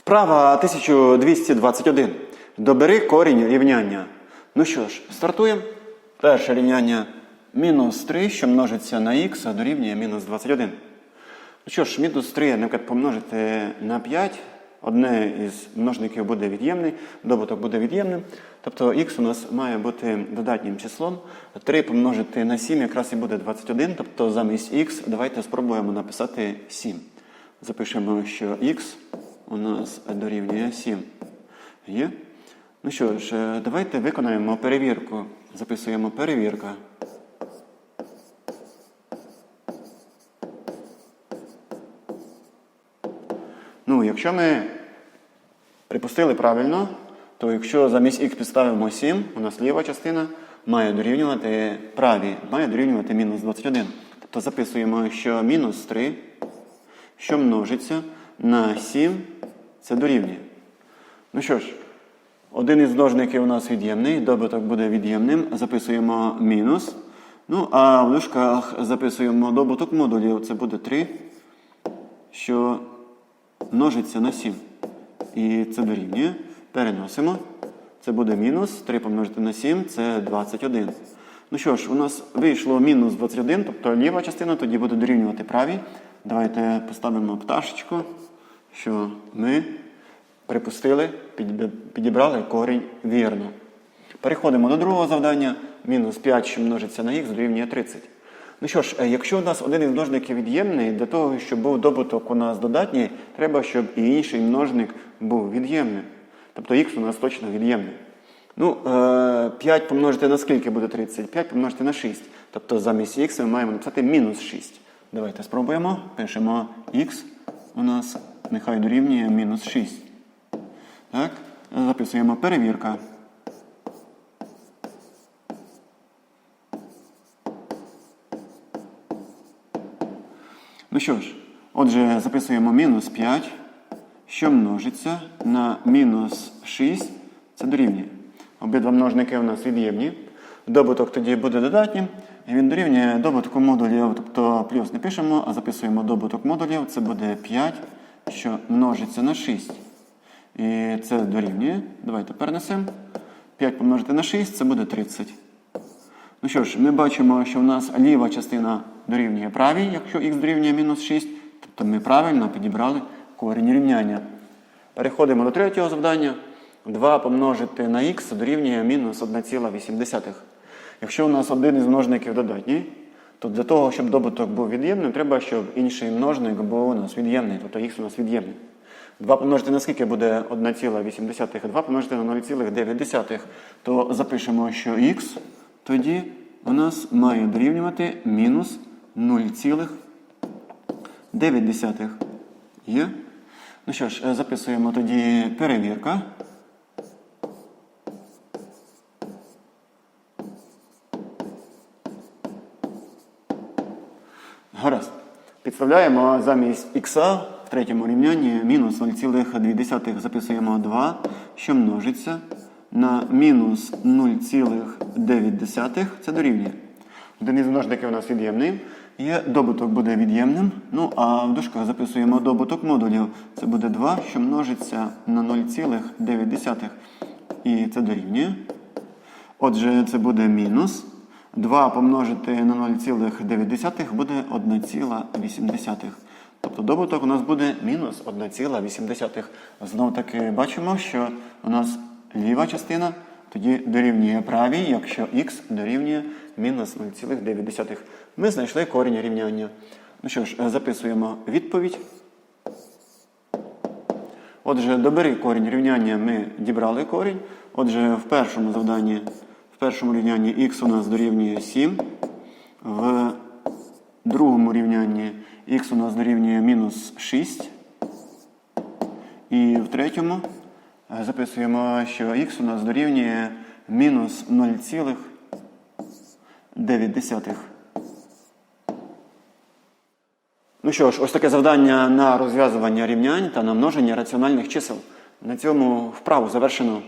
Вправа 1221. Добери корінь рівняння. Ну що ж, стартуємо. Перше рівняння мінус 3, що множиться на х, дорівнює мінус 21. Ну що ж, мінус 3, наприклад, помножити на 5. Одне із множників буде від'ємний, добуток буде від'ємним. Тобто х у нас має бути додатнім числом. 3 помножити на 7 якраз і буде 21. Тобто замість х давайте спробуємо написати 7. Запишемо, що х у нас дорівнює 7. Є? Ну що ж, е, давайте виконаємо перевірку. Записуємо перевірка. Ну, якщо ми припустили правильно, то якщо замість х підставимо 7, у нас ліва частина має дорівнювати правій, має дорівнювати мінус 21. Тобто записуємо, що мінус 3, що множиться на 7, це дорівнює. Ну що ж, один із множників у нас від'ємний, добуток буде від'ємним, записуємо мінус. Ну, а в дужках записуємо добуток модулів, це буде 3, що множиться на 7. І це дорівнює. Переносимо. Це буде мінус 3 помножити на 7, це 21. Ну що ж, у нас вийшло мінус 21, тобто ліва частина тоді буде дорівнювати правій. Давайте поставимо пташечку, що ми припустили, підібрали корінь вірно. Переходимо до другого завдання. Мінус 5, що множиться на х, дорівнює 30. Ну що ж, е, якщо у нас один із множників від'ємний, для того, щоб був добуток у нас додатній, треба, щоб і інший множник був від'ємним. Тобто х у нас точно від'ємний. Ну, е, 5 помножити на скільки буде 30? 5 помножити на 6. Тобто замість х ми маємо написати мінус 6. Давайте спробуємо. Пишемо х у нас нехай дорівнює мінус 6. Так, записуємо перевірка. Ну що ж, отже, записуємо мінус 5, що множиться на мінус 6, це дорівнює. Обидва множники у нас від'ємні. Добуток тоді буде додатнім. Він дорівнює добутку модулів, тобто плюс не пишемо, а записуємо добуток модулів. Це буде 5, що множиться на 6. І це дорівнює. Давайте перенесемо. 5 помножити на 6, це буде 30. Ну що ж, ми бачимо, що в нас ліва частина дорівнює правій, якщо х дорівнює мінус 6, тобто ми правильно підібрали корінь рівняння. Переходимо до третього завдання. 2 помножити на х дорівнює мінус 1,8. Якщо у нас один із множників додатній, то для того, щоб добуток був від'ємним, треба, щоб інший множник був у нас від'ємний, тобто х у нас від'ємний. 2 помножити на скільки буде 1,8, 2 помножити на 0,9, то запишемо, що х тоді у нас має дорівнювати мінус 0,9. Є? Ну що ж, е, записуємо тоді перевірка. Гаразд. Підставляємо замість х в третьому рівнянні мінус 0,2 записуємо 2, що множиться на мінус 0,9. Це дорівнює. Один із множників у нас від'ємний. Є добуток буде від'ємним. Ну а в дужках записуємо добуток модулів. Це буде 2, що множиться на 0,9. І це дорівнює. Отже, це буде мінус. 2 помножити на 0,9 буде 1,8. Тобто добуток у нас буде мінус 1,8. Знов таки бачимо, що у нас ліва частина тоді дорівнює правій, якщо х дорівнює мінус 0,9. Ми знайшли корінь рівняння. Ну що ж, записуємо відповідь. Отже, добери корінь рівняння ми дібрали корінь. Отже, в першому завданні, першому рівнянні х у нас дорівнює 7. В другому рівнянні х у нас дорівнює мінус 6. І в третьому е, записуємо, що х у нас дорівнює мінус 0,9. Ну що ж, ось таке завдання на розв'язування рівнянь та на множення раціональних чисел. На цьому вправу завершено.